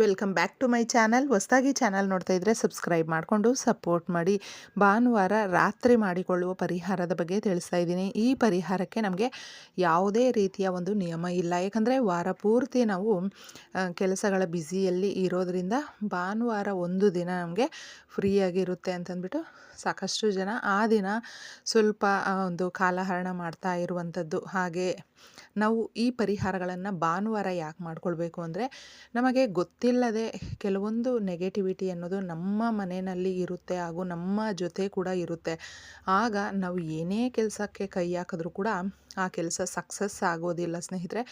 Welcome back to my channel. ಹೊಸದಾಗಿ channel ನೋಡ್ತಾ ಇದ್ದರೆ ಸಬ್ಸ್ಕ್ರೈಬ್ ಮಾಡಿಕೊಂಡು ಸಪೋರ್ಟ್ ಮಾಡಿ. ಭಾನುವಾರ ರಾತ್ರಿ ಮಾಡಿಕೊಳ್ಳುವ ಪರಿಹಾರದ ಬಗ್ಗೆ ತಿಳಿಸ್ತಾ ಇದ್ದೀನಿ. ಈ ಪರಿಹಾರಕ್ಕೆ ನಮಗೆ ಯಾವುದೇ ರೀತಿಯ ಒಂದು ನಿಯಮ ಇಲ್ಲ. ಯಾಕಂದರೆ ವಾರ ಪೂರ್ತಿ ನಾವು ಕೆಲಸಗಳ ಬ್ಯುಸಿಯಲ್ಲಿ ಇರೋದರಿಂದ ಭಾನುವಾರ ಒಂದು ದಿನ ನಮಗೆ ಫ್ರೀಯಾಗಿರುತ್ತೆ ಅಂತಂದ್ಬಿಟ್ಟು ಸಾಕಷ್ಟು ಜನ ಆ ದಿನ ಸ್ವಲ್ಪ ಒಂದು ಕಾಲಹರಣ ಮಾಡ್ತಾ ಇರುವಂಥದ್ದು. ಹಾಗೆ ನಾವು ಈ ಪರಿಹಾರಗಳನ್ನು ಭಾನುವಾರ ಯಾಕೆ ಮಾಡ್ಕೊಳ್ಬೇಕು ಅಂದರೆ, ನಮಗೆ ಗೊತ್ತಿಲ್ಲದೆ ಕೆಲವೊಂದು ನೆಗೆಟಿವಿಟಿ ಅನ್ನೋದು ನಮ್ಮ ಮನೆಯಲ್ಲಿ ಇರುತ್ತೆ ಹಾಗೂ ನಮ್ಮ ಜೊತೆ ಕೂಡ ಇರುತ್ತೆ. ಆಗ ನಾವು ಏನೇ ಕೆಲಸಕ್ಕೆ ಕೈ ಹಾಕಿದ್ರೂ ಕೂಡ ಆ ಕೆಲಸ ಸಕ್ಸಸ್ ಆಗೋದಿಲ್ಲ. ಸ್ನೇಹಿತರೆ,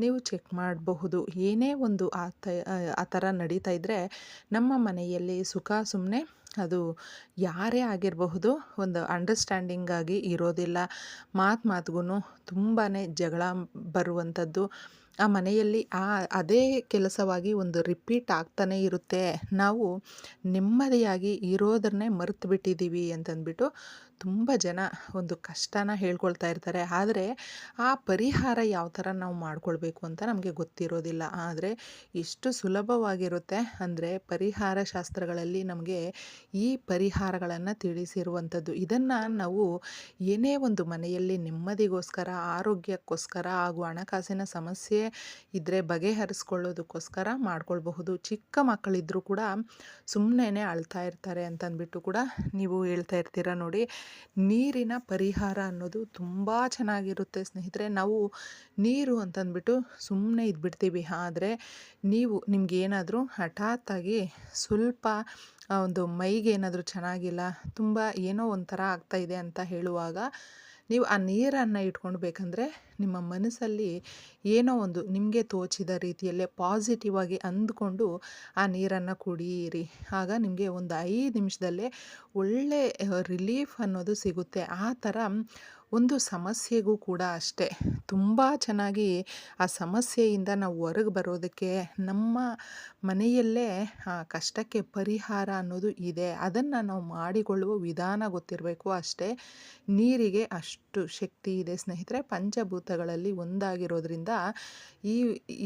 ನೀವು ಚೆಕ್ ಮಾಡಬಹುದು. ಏನೇ ಒಂದು ಆ ಆ ಥರ ನಡೀತಾ ಇದ್ದರೆ ನಮ್ಮ ಮನೆಯಲ್ಲಿ ಸುಖ ಸುಮ್ಮನೆ ಅದು ಯಾರೇ ಆಗಿರಬಹುದು, ಒಂದು ಅಂಡರ್ಸ್ಟ್ಯಾಂಡಿಂಗಾಗಿ ಇರೋದಿಲ್ಲ. ಮಾತು ಮಾತಿಗೂ ತುಂಬಾ ಜಗಳ ಬರುವಂಥದ್ದು ಆ ಮನೆಯಲ್ಲಿ ಆ, ಅದೇ ಕೆಲಸವಾಗಿ ಒಂದು ರಿಪೀಟ್ ಆಗ್ತಾನೇ ಇರುತ್ತೆ. ನಾವು ನೆಮ್ಮದಿಯಾಗಿ ಇರೋದನ್ನೇ ಮರೆತು ಬಿಟ್ಟಿದ್ದೀವಿ ಅಂತಂದ್ಬಿಟ್ಟು ತುಂಬ ಜನ ಒಂದು ಕಷ್ಟನ ಹೇಳ್ಕೊಳ್ತಾ ಇರ್ತಾರೆ. ಆದರೆ ಆ ಪರಿಹಾರ ಯಾವ ಥರ ನಾವು ಮಾಡ್ಕೊಳ್ಬೇಕು ಅಂತ ನಮಗೆ ಗೊತ್ತಿರೋದಿಲ್ಲ. ಆದರೆ ಎಷ್ಟು ಸುಲಭವಾಗಿರುತ್ತೆ ಅಂದರೆ ಪರಿಹಾರ ಶಾಸ್ತ್ರಗಳಲ್ಲಿ ನಮಗೆ ಈ ಪರಿಹಾರಗಳನ್ನು ತಿಳಿಸಿರುವಂಥದ್ದು. ಇದನ್ನು ನಾವು ಏನೇ ಒಂದು ಮನೆಯಲ್ಲಿ ನೆಮ್ಮದಿಗೋಸ್ಕರ, ಆರೋಗ್ಯಕ್ಕೋಸ್ಕರ ಹಾಗೂ ಹಣಕಾಸಿನ ಸಮಸ್ಯೆ ಇದ್ದರೆ ಬಗೆಹರಿಸ್ಕೊಳ್ಳೋದಕ್ಕೋಸ್ಕರ ಮಾಡ್ಕೊಳ್ಬಹುದು. ಚಿಕ್ಕ ಮಕ್ಕಳಿದ್ದರೂ ಕೂಡ ಸುಮ್ಮನೆ ಅಳ್ತಾ ಇರ್ತಾರೆ ಅಂತಂದ್ಬಿಟ್ಟು ಕೂಡ ನೀವು ಹೇಳ್ತಾ ಇರ್ತೀರ ನೋಡಿ. ನೀರಿನ ಪರಿಹಾರ ಅನ್ನೋದು ತುಂಬ ಚೆನ್ನಾಗಿರುತ್ತೆ ಸ್ನೇಹಿತರೆ. ನಾವು ನೀರು ಅಂತಂದ್ಬಿಟ್ಟು ಸುಮ್ಮನೆ ಇದ್ಬಿಡ್ತೀವಿ. ಆದರೆ ನೀವು ನಿಮ್ಗೇನಾದರೂ ಹಠಾತ್ತಾಗಿ ಸ್ವಲ್ಪ ಒಂದು ಮೈಗೆ ಏನಾದರೂ ಚೆನ್ನಾಗಿಲ್ಲ, ತುಂಬ ಏನೋ ಒಂಥರ ಆಗ್ತಾ ಇದೆ ಅಂತ ಹೇಳುವಾಗ ನೀವು ಆ ನೀರನ್ನು ಇಟ್ಕೊಂಡು ಬೇಕಂದರೆ ನಿಮ್ಮ ಮನಸ್ಸಲ್ಲಿ ಏನೋ ಒಂದು ನಿಮಗೆ ತೋಚಿದ ರೀತಿಯಲ್ಲೇ ಪಾಸಿಟಿವ್ ಆಗಿ ಅಂದ್ಕೊಂಡು ಆ ನೀರನ್ನು ಕುಡಿಯಿರಿ. ಆಗ ನಿಮಗೆ ಒಂದು ಐದು ನಿಮಿಷದಲ್ಲೇ ಒಳ್ಳೆ ರಿಲೀಫ್ ಅನ್ನೋದು ಸಿಗುತ್ತೆ. ಆ ಥರ ಒಂದು ಸಮಸ್ಯೆಗೂ ಕೂಡ ಅಷ್ಟೇ. ತುಂಬ ಚೆನ್ನಾಗಿ ಆ ಸಮಸ್ಯೆಯಿಂದ ನಾವು ಹೊರಗೆ ಬರೋದಕ್ಕೆ ನಮ್ಮ ಮನೆಯಲ್ಲೇ, ಆ, ಕಷ್ಟಕ್ಕೆ ಪರಿಹಾರ ಅನ್ನೋದು ಇದೆ. ಅದನ್ನು ನಾವು ಮಾಡಿಕೊಳ್ಳುವ ವಿಧಾನ ಗೊತ್ತಿರಬೇಕು ಅಷ್ಟೇ. ನೀರಿಗೆ ಅಷ್ಟು ಶಕ್ತಿ ಇದೆ ಸ್ನೇಹಿತರೆ. ಪಂಚಭೂತಗಳಲ್ಲಿ ಒಂದಾಗಿರೋದ್ರಿಂದ ಈ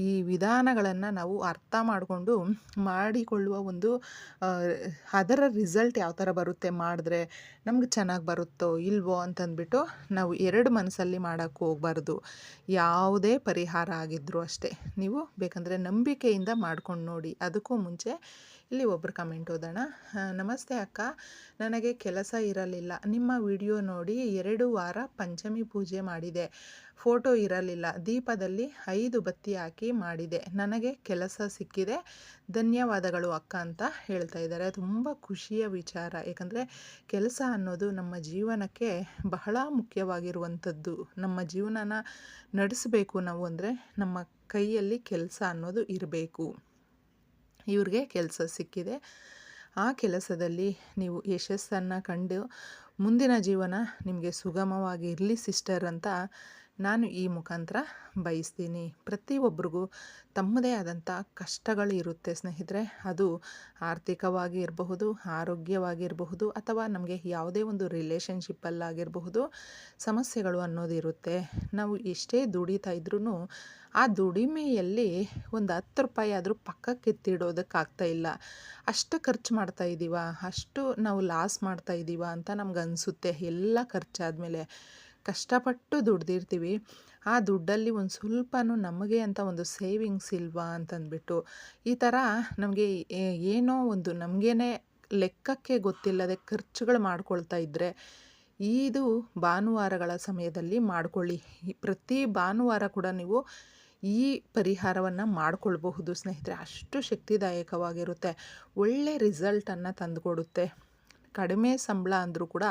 ಈ ವಿಧಾನಗಳನ್ನು ನಾವು ಅರ್ಥ ಮಾಡಿಕೊಂಡು ಮಾಡಿಕೊಳ್ಳುವ ಒಂದು ಅದರ ರಿಸಲ್ಟ್ ಯಾವ ಥರ ಬರುತ್ತೆ ಮಾಡಿದ್ರೆ ನಮ್ಗೆ ಚೆನ್ನಾಗಿ ಬರುತ್ತೋ ಇಲ್ವೋ ಅಂತಂದ್ಬಿಟ್ಟು ನಾವು ಎರಡು ಮನಸ್ಸಲ್ಲಿ ಮಾಡೋಕ್ಕೆ ಹೋಗ್ಬಾರ್ದು. ಯಾವುದೇ ಪರಿಹಾರ ಆಗಿದ್ದರೂ ಅಷ್ಟೇ. ನೀವು ಬೇಕಂದರೆ ನಂಬಿಕೆಯಿಂದ ಮಾಡ್ಕೊಂಡು ನೋಡಿ. ಅದಕ್ಕೂ ಮುಂಚೆ ಇಲ್ಲಿ ಒಬ್ಬರು ಕಮೆಂಟ್ ಓದೋಣ. ನಮಸ್ತೆ ಅಕ್ಕ. ನನಗೆ ಕೆಲಸ ಇರಲಿಲ್ಲ. ನಿಮ್ಮ ವಿಡಿಯೋ ನೋಡಿ ಎರಡು ವಾರ ಪಂಚಮಿ ಪೂಜೆ ಮಾಡಿದೆ. ಫೋಟೋ ಇರಲಿಲ್ಲ. ದೀಪದಲ್ಲಿ ಐದು ಬತ್ತಿ ಹಾಕಿ ಮಾಡಿದೆ. ನನಗೆ ಕೆಲಸ ಸಿಕ್ಕಿದೆ. ಧನ್ಯವಾದಗಳು ಅಕ್ಕ ಅಂತ ಹೇಳ್ತಾ ಇದ್ದಾರೆ. ತುಂಬ ಖುಷಿಯ ವಿಚಾರ. ಯಾಕಂದರೆ ಕೆಲಸ ಅನ್ನೋದು ನಮ್ಮ ಜೀವನಕ್ಕೆ ಬಹಳ ಮುಖ್ಯವಾಗಿರುವಂಥದ್ದು. ನಮ್ಮ ಜೀವನನ ನಡೆಸಬೇಕು ನಾವು ಅಂದರೆ ನಮ್ಮ ಕೈಯಲ್ಲಿ ಕೆಲಸ ಅನ್ನೋದು ಇರಬೇಕು. ಇವ್ರಿಗೆ ಕೆಲಸ ಸಿಕ್ಕಿದೆ. ಆ ಕೆಲಸದಲ್ಲಿ ನೀವು ಯಶಸ್ಸನ್ನು ಕಂಡು ಮುಂದಿನ ಜೀವನ ನಿಮಗೆ ಸುಗಮವಾಗಿ ಇರಲಿ, ಸಿಸ್ಟರ್ ಅಂತ ನಾನು ಈ ಮುಖಾಂತರ ಬಯಸ್ತೀನಿ. ಪ್ರತಿಯೊಬ್ಬರಿಗೂ ತಮ್ಮದೇ ಆದಂಥ ಕಷ್ಟಗಳು ಇರುತ್ತೆ ಸ್ನೇಹಿತರೆ. ಅದು ಆರ್ಥಿಕವಾಗಿ ಇರಬಹುದು ಆರೋಗ್ಯವಾಗಿರಬಹುದು ಅಥವಾ ನಮಗೆ ಯಾವುದೇ ಒಂದು ರಿಲೇಷನ್ಶಿಪ್ಪಲ್ಲಾಗಿರಬಹುದು ಸಮಸ್ಯೆಗಳು ಅನ್ನೋದಿರುತ್ತೆ. ನಾವು ಎಷ್ಟೇ ದುಡಿತಾ ಇದ್ರೂ ಆ ದುಡಿಮೆಯಲ್ಲಿ ಒಂದು ಹತ್ತು ರೂಪಾಯಿ ಆದರೂ ಪಕ್ಕಕ್ಕೆ ಎತ್ತಿಡೋದಕ್ಕಾಗ್ತಾ ಇಲ್ಲ. ಅಷ್ಟು ಖರ್ಚು ಮಾಡ್ತಾ ಇದ್ದೀವ, ಅಷ್ಟು ನಾವು ಲಾಸ್ ಮಾಡ್ತಾ ಇದ್ದೀವ ಅಂತ ನಮ್ಗೆ ಅನಿಸುತ್ತೆ. ಎಲ್ಲ ಖರ್ಚಾದಮೇಲೆ. ಕಷ್ಟಪಟ್ಟು ದುಡ್ದಿರ್ತೀವಿ. ಆ ದುಡ್ಡಲ್ಲಿ ಒಂದು ಸ್ವಲ್ಪನೂ ನಮಗೆ ಅಂತ ಒಂದು ಸೇವಿಂಗ್ಸ್ ಇಲ್ವಾ ಅಂತಂದ್ಬಿಟ್ಟು ಈ ಥರ ನಮಗೆ ಏನೋ ಒಂದು ನಮಗೇನೆ ಲೆಕ್ಕಕ್ಕೆ ಗೊತ್ತಿಲ್ಲದೆ ಖರ್ಚುಗಳು ಮಾಡ್ಕೊಳ್ತಾ ಇದ್ದರೆ ಇದು ಭಾನುವಾರಗಳ ಸಮಯದಲ್ಲಿ ಮಾಡಿಕೊಳ್ಳಿ. ಪ್ರತಿ ಭಾನುವಾರ ಕೂಡ ನೀವು ಈ ಪರಿಹಾರವನ್ನು ಮಾಡಿಕೊಳ್ಬಹುದು ಸ್ನೇಹಿತರೆ. ಅಷ್ಟು ಶಕ್ತಿದಾಯಕವಾಗಿರುತ್ತೆ. ಒಳ್ಳೆ ರಿಸಲ್ಟನ್ನು ತಂದುಕೊಡುತ್ತೆ. ಕಡಿಮೆ ಸಂಬಳ ಅಂದರೂ ಕೂಡ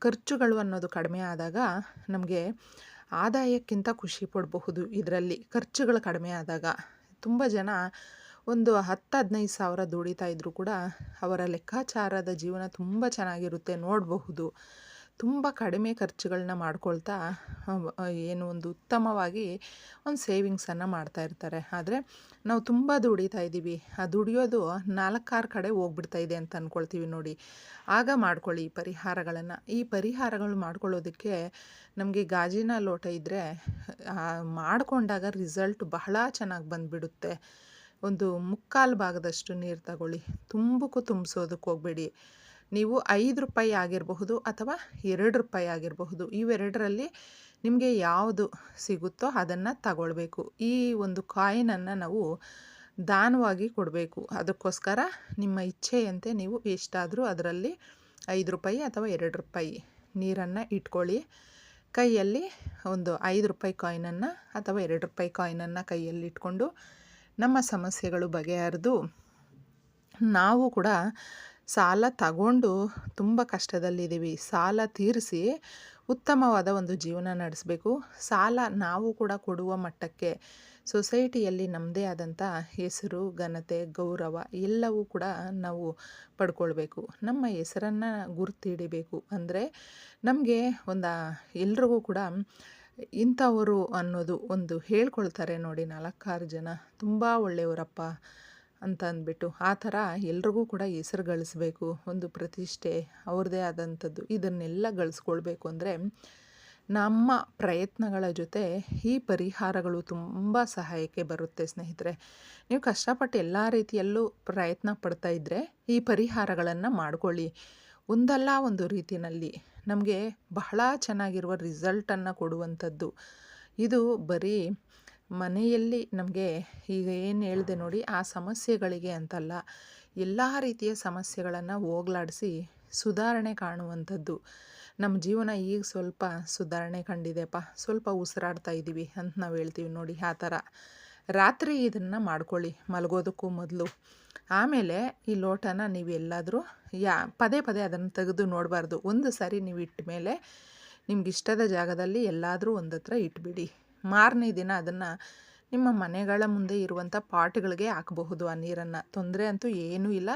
ಖರ್ಚುಗಳು ಅನ್ನೋದು ಕಡಿಮೆ ಆದಾಗ ನಮಗೆ ಆದಾಯಕ್ಕಿಂತ ಖುಷಿ ಪಡಬಹುದು ಇದರಲ್ಲಿ. ಖರ್ಚುಗಳು ಕಡಿಮೆ ಆದಾಗ ತುಂಬ ಜನ ಒಂದು ಹತ್ತು, ಹದಿನೈದು ಸಾವಿರ ದುಡಿತಾ ಇದ್ದರೂ ಕೂಡ ಅವರ ಲೆಕ್ಕಾಚಾರದ ಜೀವನ ತುಂಬ ಚೆನ್ನಾಗಿರುತ್ತೆ ನೋಡಬಹುದು. ತುಂಬ ಕಡಿಮೆ ಖರ್ಚುಗಳನ್ನ ಮಾಡ್ಕೊಳ್ತಾ ಏನು ಒಂದು ಉತ್ತಮವಾಗಿ ಒಂದು ಸೇವಿಂಗ್ಸನ್ನು ಮಾಡ್ತಾ ಇರ್ತಾರೆ. ಆದರೆ ನಾವು ತುಂಬ ದುಡಿತಾ ಇದ್ದೀವಿ. ಆ ದುಡಿಯೋದು ನಾಲ್ಕಾರು ಕಡೆ ಹೋಗ್ಬಿಡ್ತಾ ಇದೆ ಅಂತ ಅಂದ್ಕೊಳ್ತೀವಿ ನೋಡಿ. ಆಗ ಮಾಡ್ಕೊಳ್ಳಿ ಈ ಪರಿಹಾರಗಳನ್ನು. ಈ ಪರಿಹಾರಗಳು ಮಾಡ್ಕೊಳ್ಳೋದಕ್ಕೆ ನಮಗೆ ಗಾಜಿನ ಲೋಟ ಇದ್ದರೆ ಮಾಡಿಕೊಂಡಾಗ ರಿಸಲ್ಟ್ ಬಹಳ ಚೆನ್ನಾಗಿ ಬಂದುಬಿಡುತ್ತೆ. ಒಂದು ಮುಕ್ಕಾಲು ಭಾಗದಷ್ಟು ನೀರು ತಗೊಳ್ಳಿ. ತುಂಬಕ್ಕೂ ತುಂಬಿಸೋದಕ್ಕೆ ಹೋಗಬೇಡಿ. ನೀವು ಐದು ರೂಪಾಯಿ ಆಗಿರಬಹುದು ಅಥವಾ ಎರಡು ರೂಪಾಯಿ ಆಗಿರಬಹುದು, ಇವೆರಡರಲ್ಲಿ ನಿಮಗೆ ಯಾವುದು ಸಿಗುತ್ತೋ ಅದನ್ನು ತಗೊಳ್ಬೇಕು. ಈ ಒಂದು ಕಾಯಿನನ್ನು ನಾವು ದಾನವಾಗಿ ಕೊಡಬೇಕು. ಅದಕ್ಕೋಸ್ಕರ ನಿಮ್ಮ ಇಚ್ಛೆಯಂತೆ ನೀವು ಎಷ್ಟಾದರೂ ಅದರಲ್ಲಿ ಐದು ರೂಪಾಯಿ ಅಥವಾ ಎರಡು ರೂಪಾಯಿ ನೀರನ್ನು ಇಟ್ಕೊಳ್ಳಿ. ಕೈಯಲ್ಲಿ ಒಂದು ಐದು ರೂಪಾಯಿ ಕಾಯಿನನ್ನು ಅಥವಾ ಎರಡು ರೂಪಾಯಿ ಕಾಯಿನನ್ನು ಕೈಯಲ್ಲಿ ಇಟ್ಕೊಂಡು ನಮ್ಮ ಸಮಸ್ಯೆಗಳು ಬಗೆಹರಿದು ನಾವು ಕೂಡ ಸಾಲ ತಗೊಂಡು ತುಂಬ ಕಷ್ಟದಲ್ಲಿದ್ದೀವಿ. ಸಾಲ ತೀರಿಸಿ ಉತ್ತಮವಾದ ಒಂದು ಜೀವನ ನಡೆಸಬೇಕು. ಸಾಲ ನಾವು ಕೂಡ ಕೊಡುವ ಮಟ್ಟಕ್ಕೆ ಸೊಸೈಟಿಯಲ್ಲಿ ನಮ್ಮದೇ ಆದಂಥ ಹೆಸರು, ಘನತೆ, ಗೌರವ ಎಲ್ಲವೂ ಕೂಡ ನಾವು ಪಡ್ಕೊಳ್ಬೇಕು. ನಮ್ಮ ಹೆಸರನ್ನು ಗುರುತಿಡಿಬೇಕು. ಅಂದರೆ ನಮಗೆ ಒಂದು ಎಲ್ರಿಗೂ ಕೂಡ ಇಂಥವರು ಅನ್ನೋದು ಒಂದು ಹೇಳ್ಕೊಳ್ತಾರೆ ನೋಡಿ ನಾಲ್ಕಾರು ಜನ. ತುಂಬ ಒಳ್ಳೆಯವರಪ್ಪ. ಅಂತ ಅಂದ್ಬಿಟ್ಟು ಆ ಥರ ಎಲ್ರಿಗೂ ಕೂಡ ಹೆಸರು ಗಳಿಸ್ಬೇಕು, ಒಂದು ಪ್ರತಿಷ್ಠೆ ಅವ್ರದ್ದೇ ಆದಂಥದ್ದು. ಇದನ್ನೆಲ್ಲ ಗಳಿಸ್ಕೊಳ್ಬೇಕು ಅಂದರೆ ನಮ್ಮ ಪ್ರಯತ್ನಗಳ ಜೊತೆ ಈ ಪರಿಹಾರಗಳು ತುಂಬ ಸಹಾಯಕ್ಕೆ ಬರುತ್ತೆ ಸ್ನೇಹಿತರೆ. ನೀವು ಕಷ್ಟಪಟ್ಟು ಎಲ್ಲ ರೀತಿಯಲ್ಲೂ ಪ್ರಯತ್ನ ಪಡ್ತಾ ಇದ್ದರೆ ಈ ಪರಿಹಾರಗಳನ್ನು ಮಾಡ್ಕೊಳ್ಳಿ. ಒಂದಲ್ಲ ಒಂದು ರೀತಿಯಲ್ಲಿ ನಮಗೆ ಬಹಳ ಚೆನ್ನಾಗಿರುವ ರಿಸಲ್ಟನ್ನು ಕೊಡುವಂಥದ್ದು. ಇದು ಬರೀ ಮನೆಯಲ್ಲಿ ನಮಗೆ ಈಗ ಏನು ಹೇಳಿದೆ ನೋಡಿ ಆ ಸಮಸ್ಯೆಗಳಿಗೆ ಅಂತಲ್ಲ, ಎಲ್ಲ ರೀತಿಯ ಸಮಸ್ಯೆಗಳನ್ನು ಹೋಗ್ಲಾಡಿಸಿ ಸುಧಾರಣೆ ಕಾಣುವಂಥದ್ದು. ನಮ್ಮ ಜೀವನ ಈಗ ಸ್ವಲ್ಪ ಸುಧಾರಣೆ ಕಂಡಿದೆಪ್ಪ ಸ್ವಲ್ಪ ಉಸಿರಾಡ್ತಾ ಇದ್ದೀವಿ ಅಂತ ನಾವು ಹೇಳ್ತೀವಿ ನೋಡಿ ಆ ಥರ. ರಾತ್ರಿ ಇದನ್ನು ಮಾಡ್ಕೊಳ್ಳಿ, ಮಲಗೋದಕ್ಕೂ ಮೊದಲು. ಆಮೇಲೆ ಈ ಲೋಟನ ನೀವು ಎಲ್ಲಾದರೂ ಯಾ, ಪದೇ ಪದೇ ಅದನ್ನು ತೆಗೆದು ನೋಡಬಾರ್ದು. ಒಂದು ಸಾರಿ ನೀವು ಇಟ್ಟ ಮೇಲೆ ನಿಮ್ಗೆ ಇಷ್ಟದ ಜಾಗದಲ್ಲಿ ಎಲ್ಲಾದರೂ ಒಂದತ್ರ ಇಟ್ಬಿಡಿ. ಮಾರನೇ ದಿನ ಅದನ್ನು ನಿಮ್ಮ ಮನೆಗಳ ಮುಂದೆ ಇರುವಂಥ ಪಾಟ್ಗಳಿಗೆ ಹಾಕಬಹುದು ಆ ನೀರನ್ನು. ತೊಂದರೆ ಅಂತೂ ಏನೂ ಇಲ್ಲ.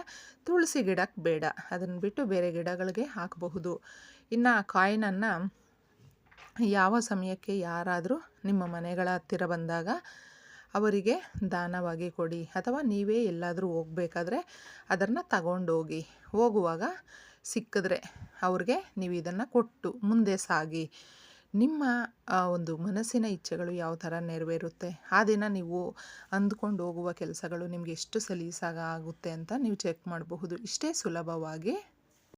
ತುಳಸಿ ಗಿಡಕ್ಕೆ ಬೇಡ. ಅದನ್ನು ಬಿಟ್ಟು ಬೇರೆ ಗಿಡಗಳಿಗೆ ಹಾಕಬಹುದು. ಇನ್ನು ಆ ಕಾಯಿನನ್ನು ಯಾವ ಸಮಯಕ್ಕೆ ಯಾರಾದರೂ ನಿಮ್ಮ ಮನೆಗಳ ಹತ್ತಿರ ಬಂದಾಗ ಅವರಿಗೆ ದಾನವಾಗಿ ಕೊಡಿ. ಅಥವಾ ನೀವೇ ಎಲ್ಲಾದರೂ ಹೋಗಬೇಕಾದ್ರೆ ಅದನ್ನು ತಗೊಂಡೋಗಿ. ಹೋಗುವಾಗ ಸಿಕ್ಕಿದ್ರೆ ಅವ್ರಿಗೆ ನೀವು ಇದನ್ನು ಕೊಟ್ಟು ಮುಂದೆ ಸಾಗಿ. ನಿಮ್ಮ ಒಂದು ಮನಸ್ಸಿನ ಇಚ್ಛೆಗಳು ಯಾವ ಥರ ನೆರವೇರುತ್ತೆ? ಆ ದಿನ ನೀವು ಅಂದ್ಕೊಂಡು ಹೋಗುವ ಕೆಲಸಗಳು ನಿಮಗೆ ಎಷ್ಟು ಸಲೀಸಾಗಿ ಆಗುತ್ತೆ ಅಂತ ನೀವು ಚೆಕ್ ಮಾಡಬಹುದು. ಇಷ್ಟೇ ಸುಲಭವಾಗಿ